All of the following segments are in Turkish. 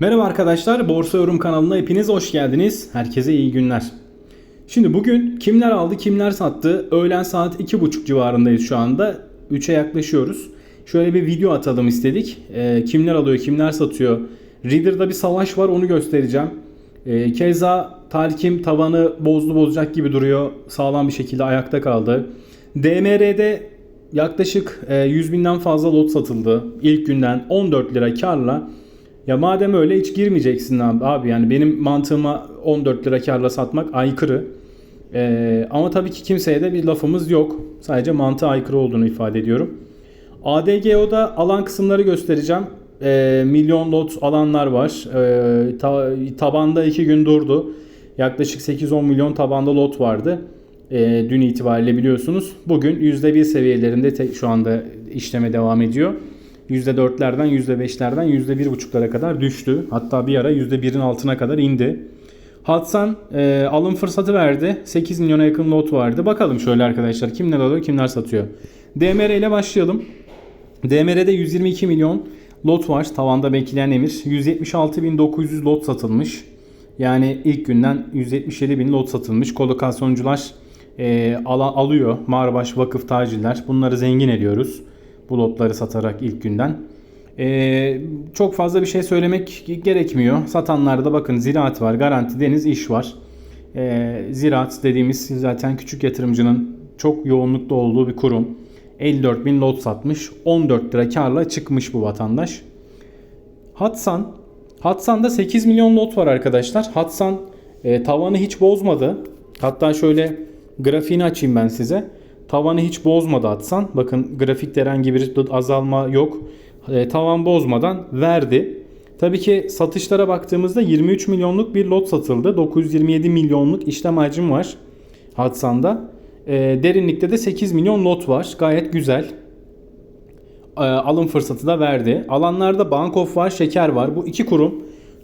Merhaba arkadaşlar, Borsa Yorum kanalına hepiniz hoş geldiniz. Herkese iyi günler. Şimdi bugün kimler aldı, kimler sattı? Öğlen saat 2.30 civarındayız şu anda. 3'e yaklaşıyoruz. Şöyle bir video atalım istedik. Ee, kimler alıyor, kimler satıyor? Reader'da bir savaş var, onu göstereceğim. Ee, keza Talkim tavanı bozdu bozacak gibi duruyor. Sağlam bir şekilde ayakta kaldı. DMR'de yaklaşık e, 100 binden fazla lot satıldı. İlk günden 14 lira karla. Ya madem öyle hiç girmeyeceksin abi. abi yani benim mantığıma 14 lira karla satmak aykırı. Ee, ama tabii ki kimseye de bir lafımız yok. Sadece mantığa aykırı olduğunu ifade ediyorum. ADGO'da alan kısımları göstereceğim. Ee, milyon lot alanlar var. Ee, ta- tabanda 2 gün durdu. Yaklaşık 8-10 milyon tabanda lot vardı. Ee, dün itibariyle biliyorsunuz. Bugün %1 seviyelerinde şu anda işleme devam ediyor. %4'lerden, %5'lerden %1,5'lara kadar düştü. Hatta bir ara %1'in altına kadar indi. Hatsan e, alım fırsatı verdi. 8 milyona yakın lot vardı. Bakalım şöyle arkadaşlar kimler alıyor kimler satıyor. DMR ile başlayalım. DMR'de 122 milyon lot var. Tavanda bekleyen emir. 176.900 lot satılmış. Yani ilk günden 177 bin lot satılmış. Kolokasyoncular e, ala, alıyor. Marbaş, vakıf, tacirler. Bunları zengin ediyoruz. Bu lotları satarak ilk günden. E, çok fazla bir şey söylemek gerekmiyor. Satanlarda bakın ziraat var, garanti, deniz, iş var. E, ziraat dediğimiz zaten küçük yatırımcının çok yoğunlukta olduğu bir kurum. 54 bin lot satmış. 14 lira karla çıkmış bu vatandaş. Hatsan. Hatsan'da 8 milyon lot var arkadaşlar. Hatsan e, tavanı hiç bozmadı. Hatta şöyle grafiğini açayım ben size. Tavanı hiç bozmadı Hatsan. Bakın grafikte herhangi bir azalma yok. E, tavan bozmadan verdi. Tabii ki satışlara baktığımızda 23 milyonluk bir lot satıldı. 927 milyonluk işlem hacmi var Hatsan'da. E, derinlikte de 8 milyon lot var. Gayet güzel e, alım fırsatı da verdi. Alanlarda Bankof var, Şeker var. Bu iki kurum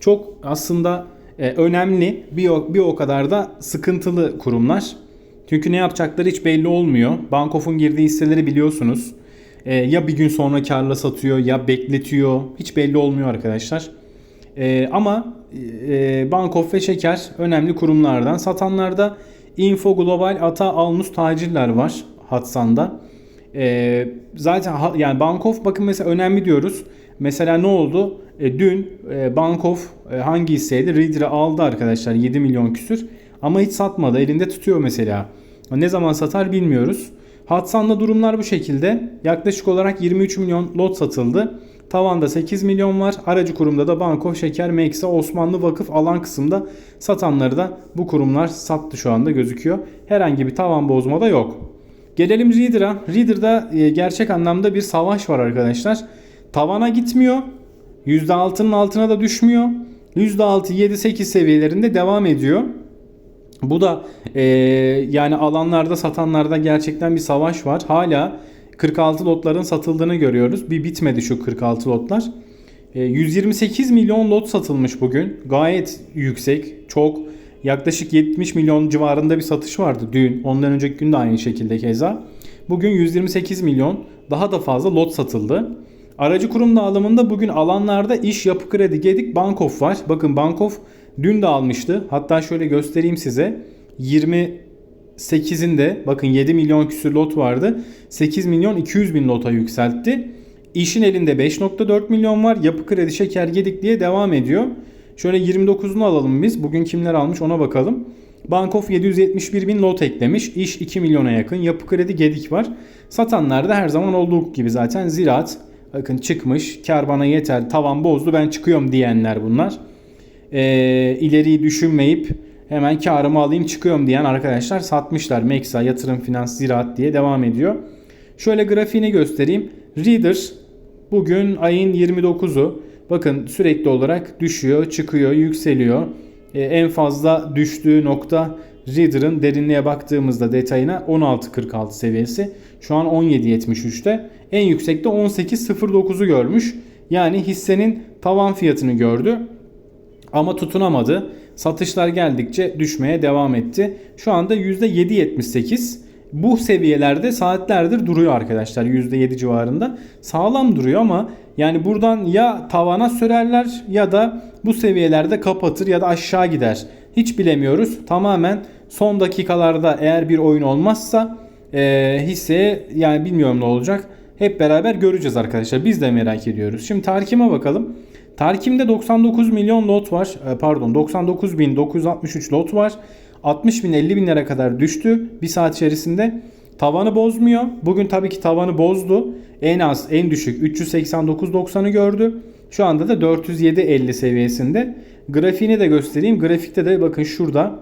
çok aslında e, önemli bir bir o kadar da sıkıntılı kurumlar. Çünkü ne yapacakları hiç belli olmuyor. Bankof'un girdiği hisseleri biliyorsunuz. E, ya bir gün sonra karla satıyor ya bekletiyor. Hiç belli olmuyor arkadaşlar. E, ama e, Bankof ve Şeker önemli kurumlardan. Satanlarda Info Global, Ata, Alnus tacirler var Hatsan'da. E, zaten ha- yani Bankof bakın mesela önemli diyoruz. Mesela ne oldu? E, dün e, Bankof e, hangi hisseydi? Reader'ı aldı arkadaşlar 7 milyon küsür. Ama hiç satmadı. Elinde tutuyor mesela. Ne zaman satar bilmiyoruz. Hatsan'da durumlar bu şekilde. Yaklaşık olarak 23 milyon lot satıldı. Tavanda 8 milyon var. Aracı kurumda da Bankof, Şeker, Meksa, Osmanlı Vakıf alan kısımda satanları da bu kurumlar sattı şu anda gözüküyor. Herhangi bir tavan bozma da yok. Gelelim Reader'a. Reader'da e, gerçek anlamda bir savaş var arkadaşlar. Tavana gitmiyor. %6'nın altına da düşmüyor. %6, 7, 8 seviyelerinde devam ediyor. Bu da e, yani alanlarda satanlarda gerçekten bir savaş var. Hala 46 lotların satıldığını görüyoruz. Bir bitmedi şu 46 lotlar. E, 128 milyon lot satılmış bugün. Gayet yüksek. Çok. Yaklaşık 70 milyon civarında bir satış vardı dün. Ondan önceki gün de aynı şekilde keza. Bugün 128 milyon daha da fazla lot satıldı. Aracı kurum dağılımında bugün alanlarda iş yapı kredi gedik Bankof var. Bakın Bankof dün de almıştı. Hatta şöyle göstereyim size. 28'inde bakın 7 milyon küsür lot vardı. 8 milyon 200 bin lota yükseltti. İşin elinde 5.4 milyon var. Yapı kredi şeker gedik diye devam ediyor. Şöyle 29'unu alalım biz. Bugün kimler almış ona bakalım. Bankof 771 bin lot eklemiş. İş 2 milyona yakın. Yapı kredi gedik var. Satanlar da her zaman olduğu gibi zaten ziraat. Bakın çıkmış. Kar bana yeter. Tavan bozdu ben çıkıyorum diyenler bunlar. Ee, ileriyi düşünmeyip hemen karımı alayım çıkıyorum diyen arkadaşlar satmışlar. Meksa, yatırım, finans, ziraat diye devam ediyor. Şöyle grafiğini göstereyim. Reader bugün ayın 29'u. Bakın sürekli olarak düşüyor, çıkıyor, yükseliyor. Ee, en fazla düştüğü nokta Reader'ın derinliğe baktığımızda detayına 16.46 seviyesi. Şu an 17.73'te. En yüksekte 18.09'u görmüş. Yani hissenin tavan fiyatını gördü. Ama tutunamadı. Satışlar geldikçe düşmeye devam etti. Şu anda %7.78. bu seviyelerde saatlerdir duruyor arkadaşlar %7 civarında. Sağlam duruyor ama yani buradan ya tavana sürerler ya da bu seviyelerde kapatır ya da aşağı gider. Hiç bilemiyoruz. Tamamen son dakikalarda eğer bir oyun olmazsa e, hisseye yani bilmiyorum ne olacak. Hep beraber göreceğiz arkadaşlar. Biz de merak ediyoruz. Şimdi Tarkim'e bakalım. Tarkim'de 99 milyon lot var. E, Pardon 99.963 lot var. 60 bin 50 binlere kadar düştü bir saat içerisinde. Tavanı bozmuyor. Bugün tabii ki tavanı bozdu. En az en düşük 389.90'ı gördü. Şu anda da 407.50 seviyesinde. Grafiğini de göstereyim. Grafikte de bakın şurada.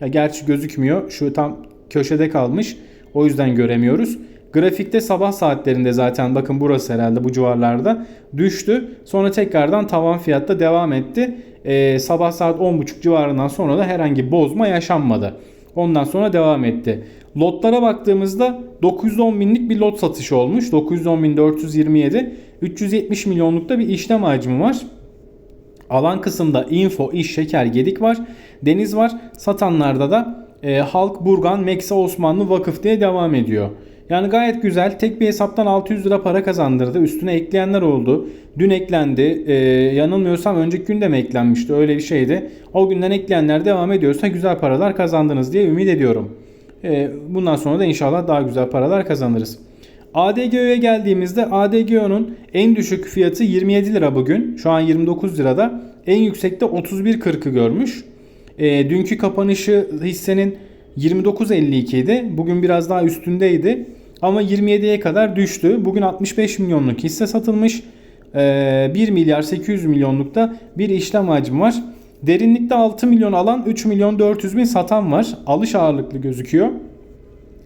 Ya gerçi gözükmüyor. Şu tam köşede kalmış. O yüzden göremiyoruz. Grafikte sabah saatlerinde zaten bakın burası herhalde bu civarlarda düştü. Sonra tekrardan tavan fiyatta devam etti. Ee, sabah saat 10.30 civarından sonra da herhangi bozma yaşanmadı. Ondan sonra devam etti. Lotlara baktığımızda 910 binlik bir lot satışı olmuş. 910.427 370 milyonlukta bir işlem hacmi var. Alan kısımda info, iş, şeker, gedik var. Deniz var. Satanlarda da e, Halk, Burgan, Meksa, Osmanlı, Vakıf diye devam ediyor. Yani gayet güzel. Tek bir hesaptan 600 lira para kazandırdı. Üstüne ekleyenler oldu. Dün eklendi. Ee, yanılmıyorsam önceki gün de mi eklenmişti? Öyle bir şeydi. O günden ekleyenler devam ediyorsa güzel paralar kazandınız diye ümit ediyorum. Ee, bundan sonra da inşallah daha güzel paralar kazanırız. ADGO'ya geldiğimizde ADGO'nun en düşük fiyatı 27 lira bugün. Şu an 29 lirada. En yüksekte 31.40'ı görmüş. E, dünkü kapanışı hissenin 29.52 idi. Bugün biraz daha üstündeydi. Ama 27'ye kadar düştü. Bugün 65 milyonluk hisse satılmış. E, 1 milyar 800 milyonlukta bir işlem hacmi var. Derinlikte 6 milyon alan 3 milyon 400 bin satan var. Alış ağırlıklı gözüküyor.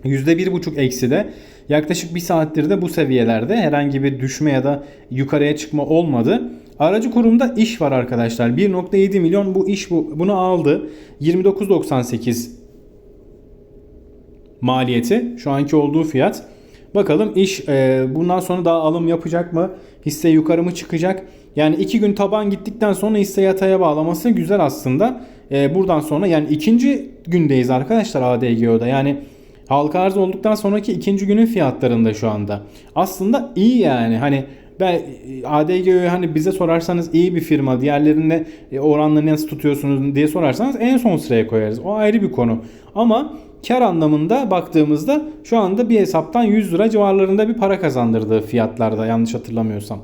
%1,5 eksi de yaklaşık bir saattir de bu seviyelerde herhangi bir düşme ya da yukarıya çıkma olmadı. Aracı kurumda iş var arkadaşlar. 1.7 milyon bu iş bu, bunu aldı. 29.98 maliyeti şu anki olduğu fiyat. Bakalım iş e, bundan sonra daha alım yapacak mı? Hisse yukarı mı çıkacak? Yani iki gün taban gittikten sonra hisse yataya bağlaması güzel aslında. E, buradan sonra yani ikinci gündeyiz arkadaşlar ADGO'da. Yani halka arz olduktan sonraki ikinci günün fiyatlarında şu anda. Aslında iyi yani. Hani ben ADGO'yu hani bize sorarsanız iyi bir firma. Diğerlerinde e, oranları nasıl tutuyorsunuz diye sorarsanız en son sıraya koyarız. O ayrı bir konu. Ama kar anlamında baktığımızda şu anda bir hesaptan 100 lira civarlarında bir para kazandırdığı fiyatlarda yanlış hatırlamıyorsam.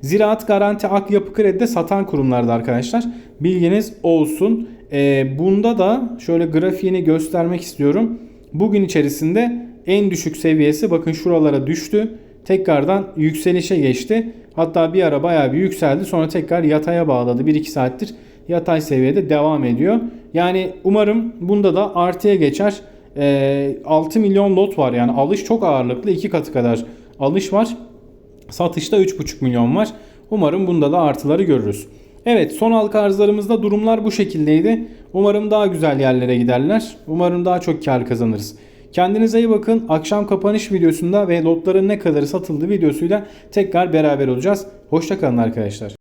Ziraat Garanti Ak Yapı Kredi'de satan kurumlarda arkadaşlar. Bilginiz olsun. Ee, bunda da şöyle grafiğini göstermek istiyorum. Bugün içerisinde en düşük seviyesi bakın şuralara düştü. Tekrardan yükselişe geçti. Hatta bir ara bayağı bir yükseldi. Sonra tekrar yataya bağladı. 1-2 saattir yatay seviyede devam ediyor. Yani umarım bunda da artıya geçer. Ee, 6 milyon lot var yani alış çok ağırlıklı. 2 katı kadar alış var. Satışta 3,5 milyon var. Umarım bunda da artıları görürüz. Evet son halka arzlarımızda durumlar bu şekildeydi. Umarım daha güzel yerlere giderler. Umarım daha çok kar kazanırız. Kendinize iyi bakın. Akşam kapanış videosunda ve lotların ne kadarı satıldığı videosuyla tekrar beraber olacağız. Hoşçakalın arkadaşlar.